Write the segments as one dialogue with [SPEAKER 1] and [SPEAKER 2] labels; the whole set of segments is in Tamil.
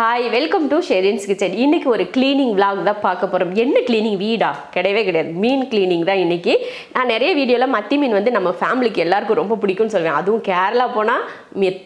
[SPEAKER 1] Hi welcome to Sherin's kitchen இன்றைக்கி ஒரு க்ளீனிங் vlog தான் பார்க்க போகிறோம் என்ன க்ளீனிங் வீடா? கிடையவே கிடையாது. மீன் க்ளீனிங் தான் இன்றைக்கி நான் நிறைய வீடியோவில் மத்தி மீன் வந்து நம்ம ஃபேமிலிக்கு எல்லாருக்கும் ரொம்ப பிடிக்கும்னு சொல்லுவேன் அதுவும் கேரளா போனால்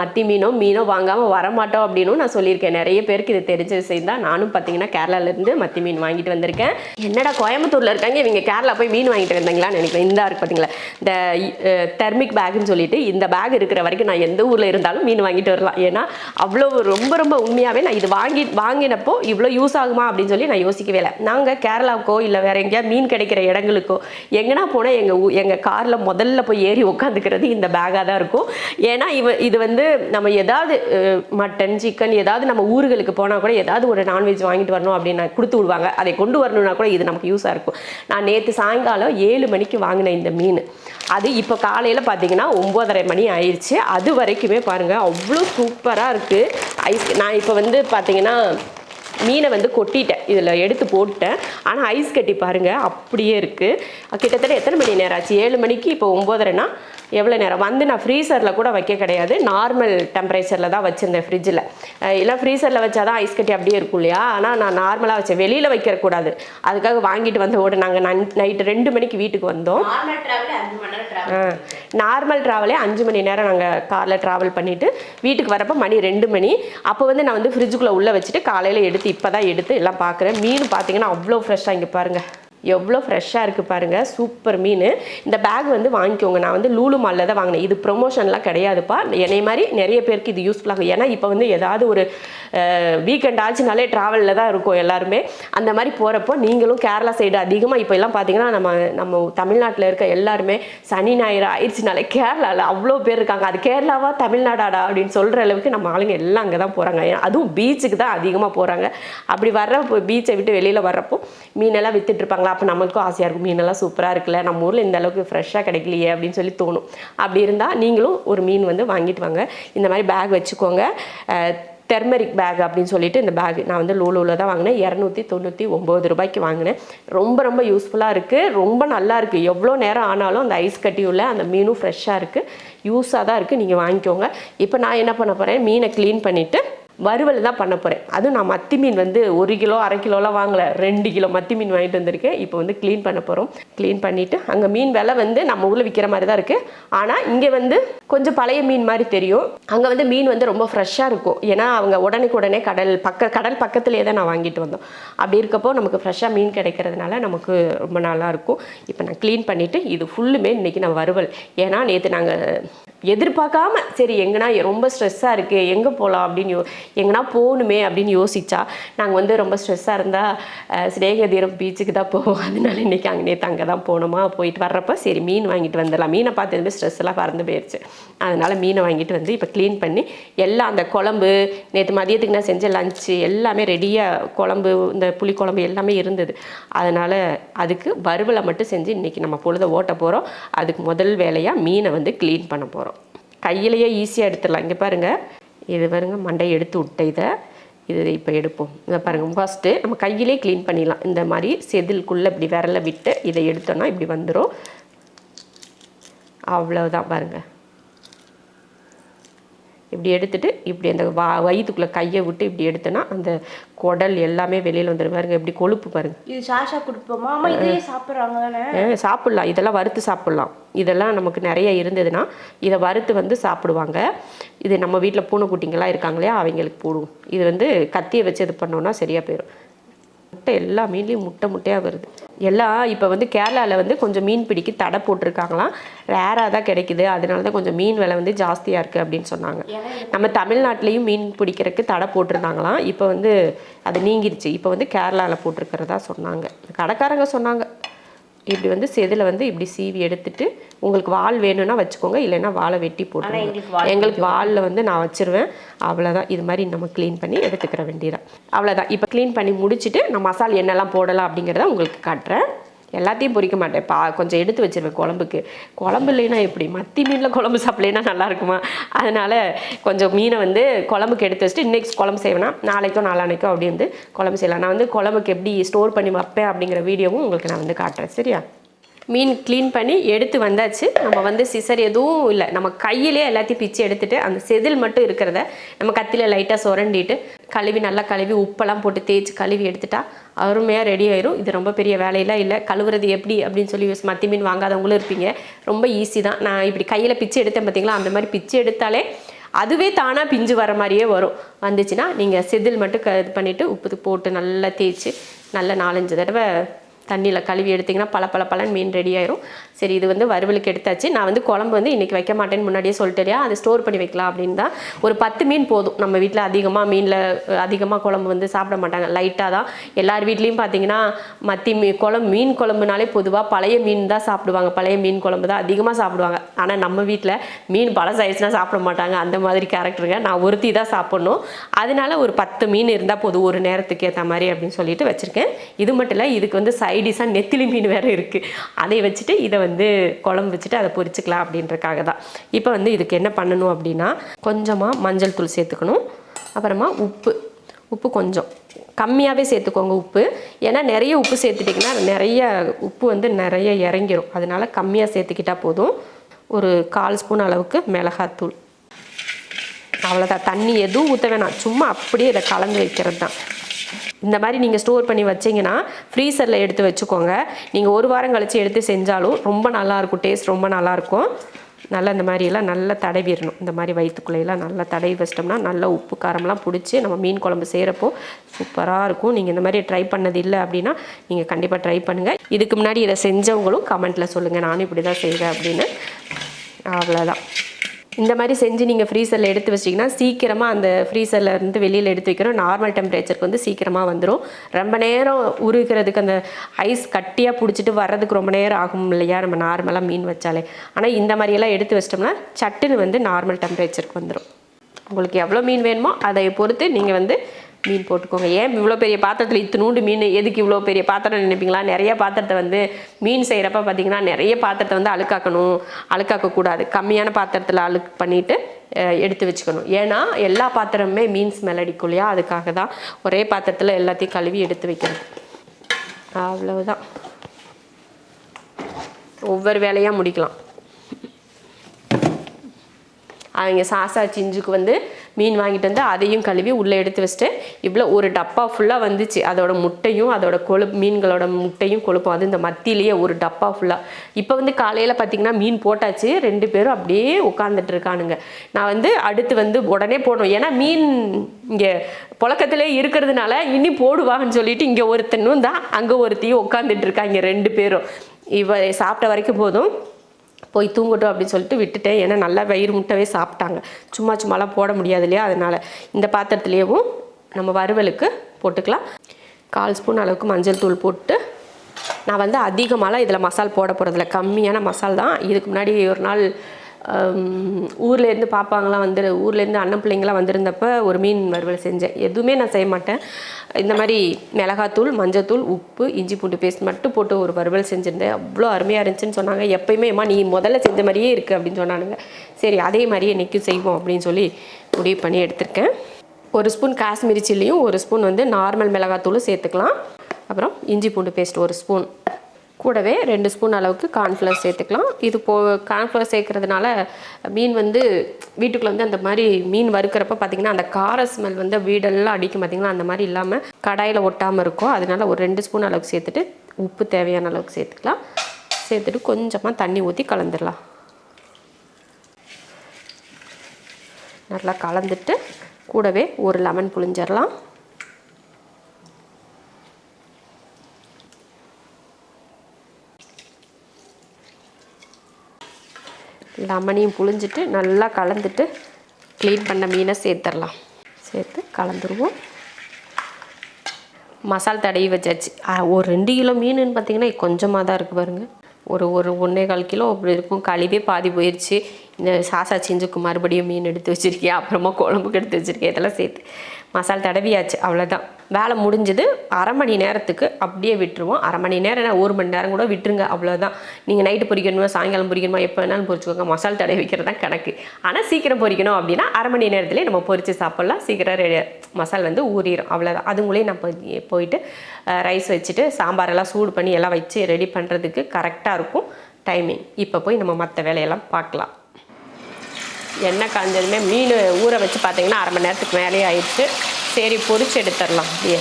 [SPEAKER 1] மத்தி மீனோ மீனோ வாங்காமல் வரமாட்டோம் அப்படின்னும் நான் சொல்லியிருக்கேன். நிறைய பேருக்கு இது தெரிஞ்ச விஷயம் தான். நானும் பார்த்தீங்கன்னா கேரளாலேருந்து மத்தி மீன் வாங்கிட்டு வந்திருக்கேன். என்னடா கோயம்புத்தூரில் இருக்காங்க. இவங்க கேரளா போய் மீன் வாங்கிட்டு வந்தாங்களான்னு நினைக்கிறேன். இந்த இருக்குது பார்த்தீங்களா இந்த தெர்மிக் பேக்குன்னு சொல்லிட்டு இந்த பேக் இருக்கிற வரைக்கும் நான் எந்த ஊரில் இருந்தாலும் மீன் வாங்கிட்டு வரலாம். ஏன்னா அவ்வளோ ரொம்ப ரொம்ப உண்மையாகவே நான் இது வாங்கி வாங்கினப்போ இவ்வளோ யூஸ் ஆகுமா அப்படின்னு சொல்லி நான் யோசிக்கவே இல்லை. நாங்கள் கேரளாவுக்கோ இல்லை வேற எங்கேயாவது மீன் கிடைக்கிற இடங்களுக்கோ எங்கன்னா போனால் எங்கள் ஊ எங்கள் காரில் முதல்ல போய் ஏறி உட்காந்துக்கிறது இந்த பேக்காக தான் இருக்கும். ஏன்னா இவ இது வந்து நம்ம ஏதாவது மட்டன் சிக்கன் ஏதாவது நம்ம ஊர்களுக்கு போனால் கூட ஏதாவது ஒரு நான்வெஜ் வாங்கிட்டு வரணும் அப்படின்னு கொடுத்து விடுவாங்க. அதை கொண்டு வரணும்னா கூட இது நமக்கு யூஸாக இருக்கும். நான் நேற்று சாயங்காலம் ஏழு மணிக்கு வாங்கினேன் இந்த மீன். அது இப்போ காலையில் பார்த்தீங்கன்னா ஒம்போதரை மணி ஆயிடுச்சு அது வரைக்குமே பாருங்கள் அவ்வளோ சூப்பராக இருக்குது ஐஸ் நான் இப்போ வந்து பார்த்தீங்கன்னா மீனை வந்து கொட்டிட்டேன். இதில் எடுத்து போட்டேன் ஆனால் ஐஸ் கட்டி பாருங்கள் அப்படியே இருக்குது கிட்டத்தட்ட எத்தனை மணி நேரம் ஆச்சு? ஏழு மணிக்கு இப்போ ஒம்போதரைனா எவ்வளோ நேரம்? வந்து நான் ஃப்ரீசரில் கூட வைக்க கிடையாது. நார்மல் டெம்பரேச்சரில் தான் வச்சுருந்தேன் ஃப்ரிட்ஜில் இல்லை ஃப்ரீசரில் வச்சா தான் ஐஸ் கட்டி அப்படியே இருக்கும் இல்லையா? ஆனால் நான் நார்மலாக வச்சேன். வெளியில் வைக்கக்கூடாது அதுக்காக வாங்கிட்டு வந்த ஓடு நாங்கள் நைட்டு ரெண்டு மணிக்கு வீட்டுக்கு வந்தோம்.
[SPEAKER 2] நார்மல் ட்ராவலே அஞ்சு மணி நேரம்
[SPEAKER 1] நாங்கள் காரில் ட்ராவல் பண்ணிவிட்டு வீட்டுக்கு வரப்போ மணி ரெண்டு மணி. அப்போ வந்து நான் வந்து ஃப்ரிட்ஜுக்குள்ளே உள்ளே வச்சுட்டு காலையில் எடுத்து இப்போ தான் எடுத்து எல்லாம் பார்க்குறேன் மீன் பார்த்தீங்கன்னா அவ்வளோ ஃப்ரெஷ்ஷாக இங்கே பாருங்கள் எவ்வளோ ஃப்ரெஷ்ஷாக இருக்குது பாருங்கள் சூப்பர் மீன். இந்த பேக் வந்து வாங்கிக்கோங்க. நான் வந்து லூலு மாலில் தான் வாங்கினேன். இது ப்ரொமோஷன்லாம் கிடையாதுப்பா. என்னை மாதிரி நிறைய பேருக்கு இது யூஸ்ஃபுல்லாகும் ஏன்னா இப்போ வந்து ஏதாவது ஒரு வீக்கெண்ட் ஆச்சுனாலே ட்ராவலில் தான் இருக்கும் எல்லாருமே. அந்த மாதிரி போகிறப்போ நீங்களும் கேரளா சைடு அதிகமாக இப்போ எல்லாம் பார்த்தீங்கன்னா நம்ம நம்ம தமிழ்நாட்டில் இருக்க எல்லாருமே சனி ஞாயிறு ஆயிடுச்சுனாலே கேரளாவில் அவ்வளோ பேர் இருக்காங்க. அது கேரளாவா தமிழ்நாடாடா அப்படின்னு சொல்கிற அளவுக்கு நம்ம ஆளுங்க எல்லாம் அங்கே தான் போகிறாங்க அதுவும் பீச்சுக்கு தான் அதிகமாக போகிறாங்க அப்படி வர்றப்போ பீச்சை விட்டு வெளியில் வர்றப்போ மீனெல்லாம் வித்துட்டு அப்போ நமக்கும் ஆசையாக இருக்கும். மீனெல்லாம் சூப்பராக இருக்குல்ல. நம்ம ஊரில் இந்த அளவுக்கு ஃப்ரெஷ்ஷாக கிடைக்கலையே அப்படின்னு சொல்லி தோணும். அப்படி இருந்தால் நீங்களும் ஒரு மீன் வந்து வாங்கிட்டு வாங்க. இந்த மாதிரி பேக் வச்சுக்கோங்க. தெர்மரிக் பேக் அப்படின்னு சொல்லிட்டு இந்த பேக் நான் வந்து லூலூவில் தான் வாங்கினேன். இரநூத்தி தொண்ணூற்றி ஒம்பது ரூபாய்க்கு வாங்கினேன். ரொம்ப ரொம்ப யூஸ்ஃபுல்லாக இருக்குது ரொம்ப நல்லா இருக்குது எவ்வளோ நேரம் ஆனாலும் அந்த ஐஸ் கட்டி உள்ள அந்த மீனும் ஃப்ரெஷ்ஷாக இருக்குது யூஸாக தான் இருக்குது நீங்கள் வாங்கிக்கோங்க. இப்போ நான் என்ன பண்ண போகிறேன் மீனை க்ளீன் பண்ணிவிட்டு வறுவல் தான் பண்ண போகிறேன் அதுவும் நான் மத்தி மீன் வந்து ஒரு கிலோ அரை கிலோலாம் வாங்கலை. ரெண்டு கிலோ மத்தி மீன் வாங்கிட்டு வந்திருக்கேன். இப்போ வந்து க்ளீன் பண்ண போகிறோம் க்ளீன் பண்ணிவிட்டு அங்கே மீன் விலை வந்து நம்ம ஊரில் விற்கிற மாதிரி தான் இருக்குது ஆனால் இங்கே வந்து கொஞ்சம் பழைய மீன் மாதிரி தெரியும். அங்கே வந்து மீன் வந்து ரொம்ப ஃப்ரெஷ்ஷாக இருக்கும். ஏன்னா அவங்க உடனுக்கு உடனே கடல் பக்க கடல் பக்கத்துலேயே தான் நான் வாங்கிட்டு வந்தோம். அப்படி இருக்கப்போ நமக்கு ஃப்ரெஷ்ஷாக மீன் கிடைக்கிறதுனால நமக்கு ரொம்ப நல்லா இருக்கும். இப்போ நான் க்ளீன் பண்ணிவிட்டு இது ஃபுல்லுமே இன்றைக்கி நான் வறுவல். ஏன்னா நேற்று நாங்கள் எதிர்பார்க்காம சரி எங்கன்னா ரொம்ப ஸ்ட்ரெஸ்ஸாக இருக்குது எங்கே போகலாம் அப்படின்னு யோ எங்கன்னா போகணுமே அப்படின்னு யோசிச்சா நாங்கள் வந்து ரொம்ப ஸ்ட்ரெஸ்ஸாக இருந்தால் ஸ்நேகதீரம் பீச்சுக்கு தான் போவோம். அதனால இன்றைக்கி அங்கே நேற்று அங்கே தான் போகணுமா போயிட்டு வர்றப்போ சரி மீன் வாங்கிட்டு வந்துடலாம். மீனை பார்த்ததுமே ஸ்ட்ரெஸ் எல்லாம் பறந்து போயிடுச்சு அதனால் மீனை வாங்கிட்டு வந்து இப்போ க்ளீன் பண்ணி எல்லாம் அந்த குழம்பு நேற்று மதியத்துக்கு நான் செஞ்ச லஞ்சு எல்லாமே ரெடியாக குழம்பு இந்த புளி குழம்பு எல்லாமே இருந்தது. அதனால் அதுக்கு வறுவலை மட்டும் செஞ்சு இன்றைக்கி நம்ம பொழுத ஓட்ட போகிறோம் அதுக்கு முதல் வேலையாக மீனை வந்து க்ளீன் பண்ண போகிறோம் கையிலேயே ஈஸியாக எடுத்துடலாம். இங்கே பாருங்கள் இது பாருங்க மண்டை எடுத்து விட்ட இதை. இது இப்போ எடுப்போம். இதை பாருங்கள் ஃபஸ்ட்டு நம்ம கையிலே க்ளீன் பண்ணிடலாம். இந்த மாதிரி செதிலுக்குள்ளே இப்படி விரல விட்டு இதை எடுத்தோன்னா இப்படி வந்துடும் அவ்வளோதான் பாருங்கள் இப்படி எடுத்துட்டு இப்படி அந்த வா வயிற்றுக்குள்ளே கையை விட்டு இப்படி எடுத்தோன்னா அந்த குடல் எல்லாமே வெளியில் வந்துடும் பாருங்க இப்படி கொழுப்பு பாருங்க.
[SPEAKER 2] இது சாஷா கொடுப்போமா? இதையே சாப்பிடுறாங்க தானே?
[SPEAKER 1] சாப்பிட்லாம். இதெல்லாம் வறுத்து சாப்பிட்லாம். இதெல்லாம் நமக்கு நிறைய இருந்ததுன்னா இதை வறுத்து வந்து சாப்பிடுவாங்க. இது நம்ம வீட்டில் பூனைக்குட்டிங்கெல்லாம் இருக்காங்க இல்லையா? அவங்களுக்கு போடுவோம். இது வந்து கத்தியை வச்சு இது பண்ணோன்னா சரியாக போயிடும் முட்டை எல்லா மீன்லேயும் முட்டை முட்டையாக வருது. எல்லாம் இப்போ வந்து கேரளாவில் வந்து கொஞ்சம் மீன் பிடிக்க தடை போட்டிருக்காங்களாம். ரேராக தான் கிடைக்குது. அதனால தான் கொஞ்சம் மீன் விலை வந்து ஜாஸ்தியாக இருக்குது அப்படின்னு சொன்னாங்க. நம்ம தமிழ்நாட்டிலையும் மீன் பிடிக்கிறதுக்கு தடை போட்டிருந்தாங்களாம். இப்போ வந்து அது நீங்கிருச்சு இப்போ வந்து கேரளாவில் போட்டிருக்கிறதா சொன்னாங்க. கடைக்காரங்க சொன்னாங்க. இப்படி வந்து செதில் வந்து இப்படி சீவி எடுத்துட்டு உங்களுக்கு வால் வேணும்னா வச்சுக்கோங்க இல்லைன்னா வாழை வெட்டி
[SPEAKER 2] எங்களுக்கு
[SPEAKER 1] போட்டு
[SPEAKER 2] வால்
[SPEAKER 1] எங்களுக்கு வாலில் வந்து நான் வச்சிருவேன். அவ்வளோதான் இது மாதிரி நம்ம க்ளீன் பண்ணி எடுத்துக்கிற வேண்டியதான் அவ்வளோதான் இப்போ க்ளீன் பண்ணி முடிச்சுட்டு நான் மசாலா என்னெல்லாம் போடலாம் அப்படிங்கிறத உங்களுக்கு காட்டுறேன். எல்லாத்தையும் பொரிக்க மாட்டேன். பா கொஞ்சம் எடுத்து வச்சிருவேன் குழம்புக்கு. குழம்பு இல்லைன்னா எப்படி? மத்தி மீனில் குழம்பு சாப்பிட்லேன்னா நல்லா இருக்குமா? அதனால் கொஞ்சம் மீனை வந்து குழம்புக்கு எடுத்து வச்சுட்டு இன்னைக்கு குழம்பு செய்வேன்னா நாளைக்கோ நாளானைக்கோ அப்படி வந்து குழம்பு செய்யலாம். நான் வந்து குழம்புக்கு எப்படி ஸ்டோர் பண்ணி வைப்பேன் அப்படிங்கிற வீடியோவும் உங்களுக்கு நான் வந்து காட்டுறேன். சரியா? மீன் க்ளீன் பண்ணி எடுத்து வந்தாச்சு. நம்ம வந்து சிசர் எதுவும் இல்லை. நம்ம கையிலே எல்லாத்தையும் பிச்சு எடுத்துட்டு அந்த செதில் மட்டும் இருக்கிறத நம்ம கத்தியில் லைட்டாக சுரண்டிட்டு கழுவி நல்லா கழுவி உப்பெல்லாம் போட்டு தேய்ச்சி கழுவி எடுத்துட்டா அருமையாக ரெடி ஆயிரும். இது ரொம்ப பெரிய வேலையெல்லாம் இல்லை. கழுவுறது எப்படி அப்படின்னு சொல்லி மத்தி மீன் வாங்காதவங்களும் இருப்பீங்க. ரொம்ப ஈஸி தான். நான் இப்படி கையில் பிச்சு எடுத்தேன் பார்த்தீங்களா அந்த மாதிரி பிச்சு எடுத்தாலே அதுவே தானாக பிஞ்சு வர மாதிரியே வரும். வந்துச்சுன்னா நீங்கள் செதில் மட்டும் க இது பண்ணிவிட்டு உப்பு போட்டு நல்லா தேய்ச்சி நல்லா நாலஞ்சு தடவை தண்ணியில் கழுவி எடுத்திங்கன்னா பல பல பலன் மீன் ரெடி ஆயிரும். சரி இது வந்து வறுவலுக்கு எடுத்தாச்சு. நான் வந்து குழம்பு வந்து இன்றைக்கி வைக்க மாட்டேன்னு முன்னாடியே சொல்லிட்டு இல்லையா? அதை ஸ்டோர் பண்ணி வைக்கலாம் அப்படின்னு தான். ஒரு பத்து மீன் போதும். நம்ம வீட்டில் அதிகமாக மீனில் அதிகமாக குழம்பு வந்து சாப்பிட மாட்டாங்க. லைட்டாக தான். எல்லார் வீட்லேயும் பார்த்தீங்கன்னா மத்தி மீ குழம்பு மீன் குழம்புனாலே பொதுவாக பழைய மீன் தான் சாப்பிடுவாங்க. பழைய மீன் குழம்பு தான் அதிகமாக சாப்பிடுவாங்க. ஆனால் நம்ம வீட்டில் மீன் பழசாயிடுச்சுன்னா சாப்பிட மாட்டாங்க. அந்த மாதிரி கேரக்டருங்க நான் ஒருத்தி தான் சாப்பிட்ணும். அதனால ஒரு பத்து மீன் இருந்தால் போதும். ஒரு நேரத்துக்கு ஏற்ற மாதிரி அப்படின்னு சொல்லிட்டு வச்சுருக்கேன். இது மட்டும் இல்லை இதுக்கு வந்து சைடிஷாக நெத்திலி மீன் வேறு இருக்குது அதை வச்சுட்டு இதை வந்து குழம்பு வச்சுட்டு அதை பொரிச்சுக்கலாம் அப்படின்றக்காக தான். இப்போ வந்து இதுக்கு என்ன பண்ணணும் அப்படின்னா கொஞ்சமாக மஞ்சள் தூள் சேர்த்துக்கணும். அப்புறமா உப்பு. உப்பு கொஞ்சம். கம்மியாகவே சேர்த்துக்கோங்க உப்பு. ஏன்னா நிறைய உப்பு சேர்த்துட்டிங்கன்னா நிறைய உப்பு வந்து நிறைய இறங்கிரும். அதனால கம்மியாக சேர்த்துக்கிட்டால் போதும். ஒரு கால் ஸ்பூன் அளவுக்கு மிளகாத்தூள் அவ்வளோதான் தண்ணி எதுவும் ஊற்ற வேணாம். சும்மா அப்படியே இதை கலந்து வைக்கிறது தான். இந்த மாதிரி நீங்கள் ஸ்டோர் பண்ணி வச்சீங்கன்னா ஃப்ரீசரில் எடுத்து வச்சுக்கோங்க. நீங்கள் ஒரு வாரம் கழித்து எடுத்து செஞ்சாலும் ரொம்ப நல்லாயிருக்கும் டேஸ்ட் ரொம்ப நல்லாயிருக்கும் நல்லா இந்த மாதிரியெல்லாம் நல்லா தடவிடணும் இந்த மாதிரி வயிற்றுக்குள்ளையெல்லாம் நல்லா தடவி வச்சிட்டோம்னா நல்லா உப்பு காரம்லாம் பிடிச்சி நம்ம மீன் குழம்பு செய்கிறப்போ சூப்பராக இருக்கும். நீங்கள் இந்த மாதிரி ட்ரை பண்ணது இல்லை அப்படின்னா நீங்கள் கண்டிப்பாக ட்ரை பண்ணுங்கள் இதுக்கு முன்னாடி இதை செஞ்சவங்களும் கமெண்ட்டில் சொல்லுங்கள் நானும் இப்படி தான் செய்வேன் அப்படின்னு. அவ்வளோதான் இந்த மாதிரி செஞ்சு நீங்கள் ஃப்ரீசரில் எடுத்து வச்சிங்கன்னா சீக்கிரமாக அந்த ஃப்ரீசரில் இருந்து வெளியில் எடுத்து வைக்கிறோம் நார்மல் டெம்பரேச்சருக்கு வந்து சீக்கிரமாக வந்துடும் ரொம்ப நேரம் உருகிறதுக்கு அந்த ஐஸ் கட்டியாக பிடிச்சிட்டு வர்றதுக்கு ரொம்ப நேரம் ஆகும் இல்லையா? நம்ம நார்மலாக மீன் வச்சாலே. ஆனால் இந்த மாதிரியெல்லாம் எடுத்து வச்சிட்டோம்னா சட்டுன்னு வந்து நார்மல் டெம்பரேச்சருக்கு வந்துடும் உங்களுக்கு எவ்வளோ மீன் வேணுமோ அதை பொறுத்து நீங்கள் வந்து மீன் போட்டுக்கோங்க. ஏன் இவ்வளோ பெரிய பாத்திரத்தில் இத்தினூண்டு மீன்? எதுக்கு இவ்வளோ பெரிய பாத்திரம் நினைப்பீங்களா? நிறைய பாத்திரத்தை வந்து மீன் செய்கிறப்ப பார்த்தீங்கன்னா நிறைய பாத்திரத்தை வந்து அழுக்காக்கணும். அழுக்காக்கக்கூடாது கம்மியான பாத்திரத்தில் அழுக்கு பண்ணிவிட்டு எடுத்து வச்சுக்கணும். ஏன்னா எல்லா பாத்திரமுமே மீன் ஸ்மெல் அடிக்கும் இல்லையா? அதுக்காக தான் ஒரே பாத்திரத்தில் எல்லாத்தையும் கழுவி எடுத்து வைக்கணும் அவ்வளவுதான். ஒவ்வொரு வேலையாக முடிக்கலாம். அவங்க சாசா சிஞ்சுக்கு வந்து மீன் வாங்கிட்டு வந்து அதையும் கழுவி உள்ளே எடுத்து வச்சுட்டு இவ்வளோ ஒரு டப்பா ஃபுல்லாக வந்துச்சு. அதோட முட்டையும் அதோட கொழுப்பு மீன்களோட முட்டையும் கொழுப்பும் அது இந்த மத்தியிலேயே ஒரு டப்பா ஃபுல்லாக இப்போ வந்து காலையில் பார்த்தீங்கன்னா மீன் போட்டாச்சு. ரெண்டு பேரும் அப்படியே உட்காந்துட்டு இருக்கானுங்க. நான் வந்து அடுத்து வந்து உடனே போடணும். ஏன்னா மீன் இங்கே புழக்கத்திலே இருக்கிறதுனால இனி போடுவாங்கன்னு சொல்லிட்டு இங்கே ஒருத்தனும் தான் அங்கே ஒருத்தையும் உட்காந்துட்டு இருக்காங்க ரெண்டு பேரும். இவ சாப்பிட்ட வரைக்கும் போதும். போய் தூங்கட்டும் அப்படின்னு சொல்லிட்டு விட்டுட்டேன். ஏன்னா நல்லா வயிறு முட்டவே சாப்பிட்டாங்க. சும்மா சும்மாலாம் போட முடியாது இல்லையா? அதனால் இந்த பாத்திரத்துலேயும் நம்ம வறுவலுக்கு போட்டுக்கலாம். கால் ஸ்பூன் அளவுக்கு மஞ்சள் தூள் போட்டு நான் வந்து அதிகமாகலாம் இதில் மசால் போட போகிறதில்ல கம்மியான மசால் தான். இதுக்கு முன்னாடி ஒரு நாள் ஊர்லேருந்து பாப்பாங்களாம் வந்து ஊர்லேருந்து அண்ணன் பிள்ளைங்களாம் வந்திருந்தப்ப ஒரு மீன் வறுவல் செஞ்சேன். எதுவுமே நான் செய்ய மாட்டேன். இந்த மாதிரி மிளகாத்தூள் மஞ்சத்தூள் உப்பு இஞ்சி பூண்டு பேஸ்ட் மட்டும் போட்டு ஒரு வறுவல் செஞ்சுருந்தேன். அவ்வளோ அருமையாக இருந்துச்சுன்னு சொன்னாங்க. எப்பயுமே அம்மா நீ முதல்ல செஞ்ச மாதிரியே இருக்குது அப்படின்னு சொன்னானுங்க. சரி அதே மாதிரியே இன்றைக்கும் செய்வோம் அப்படின்னு சொல்லி முடிவு பண்ணி எடுத்திருக்கேன். ஒரு ஸ்பூன் காஷ்மீரி சில்லியும் ஒரு ஸ்பூன் வந்து நார்மல் மிளகாத்தூளும் சேர்த்துக்கலாம். அப்புறம் இஞ்சி பூண்டு பேஸ்ட் ஒரு ஸ்பூன். கூடவே ரெண்டு ஸ்பூன் அளவுக்கு கார்ன்ஃப்ளவர் சேர்த்துக்கலாம். இது போ கார்ன்ஃப்ளவர் சேர்க்கறதுனால மீன் வந்து வீட்டுக்குள்ளே வந்து அந்த மாதிரி மீன் வறுக்கிறப்ப பார்த்தீங்கன்னா அந்த கார ஸ்மெல் வந்து வீடெல்லாம் அடிக்கும் பார்த்தீங்களா அந்த மாதிரி இல்லாமல் கடாயில் ஒட்டாமல் இருக்கும். அதனால ஒரு ரெண்டு ஸ்பூன் அளவுக்கு சேர்த்துட்டு உப்பு தேவையான அளவுக்கு சேர்த்துக்கலாம். சேர்த்துட்டு கொஞ்சமாக தண்ணி ஊற்றி கலந்துடலாம் நல்லா கலந்துட்டு கூடவே ஒரு லெமன் புளிஞ்சிடலாம் லெமனையும் புழிஞ்சிட்டு நல்லா கலந்துட்டு க்ளீன் பண்ண மீனை சேர்த்துடலாம். சேர்த்து கலந்துருவோம். மசால் தடவி வச்சாச்சு. ஒரு ரெண்டு கிலோ மீனுன்னு பார்த்தீங்கன்னா கொஞ்சமாக தான் இருக்குது பாருங்கள் ஒரு ஒரு ஒன்றே கால் கிலோ அப்படி இருக்கும். கழிவே பாதி போயிடுச்சு இந்த சாசா சிஞ்சுக்கு மறுபடியும் மீன் எடுத்து வச்சுருக்கேன் அப்புறமா குழம்புக்கு எடுத்து வச்சுருக்கேன் இதெல்லாம் சேர்த்து மசால் தடவியாச்சு. அவ்வளோதான் வேலை முடிஞ்சது அரை மணி நேரத்துக்கு அப்படியே விட்டுருவோம். அரை மணி நேரம் என்ன, ஒரு மணி நேரம் கூட விட்டுருங்க அவ்வளோதான் நீங்கள் நைட்டு பொரிக்கணுமா சாயங்காலம் பொரிக்கணுமா எப்போ வேணாலும் பொரிச்சுக்கோங்க மசால் தடவி வைக்கிறது தான் கணக்கு. ஆனால் சீக்கிரம் பொரிக்கணும் அப்படின்னா அரை மணி நேரத்துலேயே நம்ம பொரித்து சாப்பிட்லாம். சீக்கிரம் ரெடி மசால் வந்து ஊறிடும் அவ்வளோதான் அதுங்களையும் நான் போயிட்டு ரைஸ் வச்சுட்டு சாம்பாரெல்லாம் சூடு பண்ணி எல்லாம் வச்சு ரெடி பண்ணுறதுக்கு கரெக்டாக இருக்கும் டைமிங் இப்போ போய் நம்ம மற்ற வேலையெல்லாம் பார்க்கலாம். எண்ணெய் காஞ்சதுமே மீன் ஊற வச்சு பார்த்தீங்கன்னா அரை மணி நேரத்துக்கு மேலே ஆயிடுச்சு. சரி பொரிச்சு எடுத்துடலாம். அப்படியே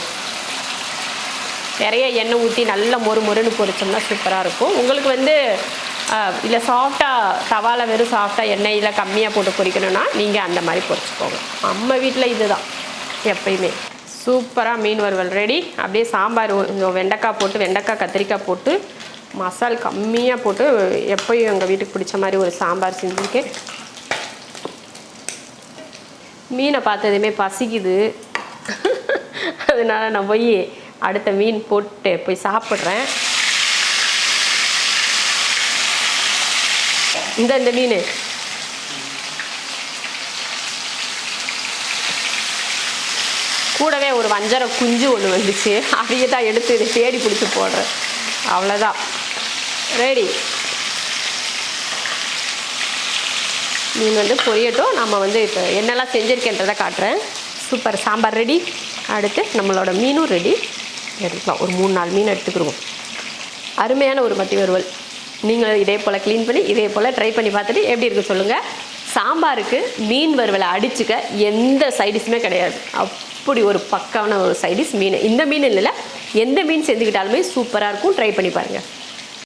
[SPEAKER 1] நிறைய எண்ணெய் ஊற்றி நல்லா மொறு மொறுன்னு பொரிச்சோம்னா சூப்பராக இருக்கும். உங்களுக்கு வந்து இல்லை சாஃப்டாக தவால வெறும் சாஃப்டாக எண்ணெயில் கம்மியாக போட்டு பொரிக்கணும்னா நீங்கள் அந்த மாதிரி பொரிச்சுக்கோங்க. நம்ம வீட்டில் இதுதான் எப்பயுமே. சூப்பராக மீன் வறுவல் ரெடி. அப்படியே சாம்பார் வெண்டைக்காய் போட்டு வெண்டைக்காய் கத்திரிக்காய் போட்டு மசால் கம்மியாக போட்டு எப்பயும் எங்கள் வீட்டுக்கு பிடிச்ச மாதிரி ஒரு சாம்பார் செஞ்சுருக்கேன். மீனை பார்த்ததுமே பசிக்குது. அதனால நான் போய் அடுத்த மீன் போட்டு போய் சாப்பிட்றேன். இந்த இந்த மீன். கூடவே ஒரு வஞ்சர குஞ்சு ஒன்று வந்துச்சு. அதையே தான் எடுத்து இதை தேடி பிடிச்சி போடுறேன். அவ்வளோதான் ரெடி மீன் வந்து பொரியட்டும். நம்ம வந்து இப்போ என்னெல்லாம் செஞ்சுருக்கேன்றதை காட்டுறேன். சூப்பர். சாம்பார் ரெடி அடுத்து நம்மளோட மீனும் ரெடி எடுக்கலாம் ஒரு மூணு நாலு மீன் எடுத்துக்கிடுவோம். அருமையான ஒரு மத்தி வறுவல். நீங்களும் இதே போல் க்ளீன் பண்ணி இதே போல் ட்ரை பண்ணி பார்த்துட்டு எப்படி இருக்கு சொல்லுங்கள் சாம்பாருக்கு மீன் வறுவலை அடிச்சுக்க எந்த சைடிஸுமே கிடையாது. அப்படி ஒரு பக்கான ஒரு சைடிஸ் மீன். இந்த மீன் இல்லை எந்த மீன் செஞ்சுக்கிட்டாலுமே சூப்பராக இருக்கும். ட்ரை பண்ணி பாருங்கள்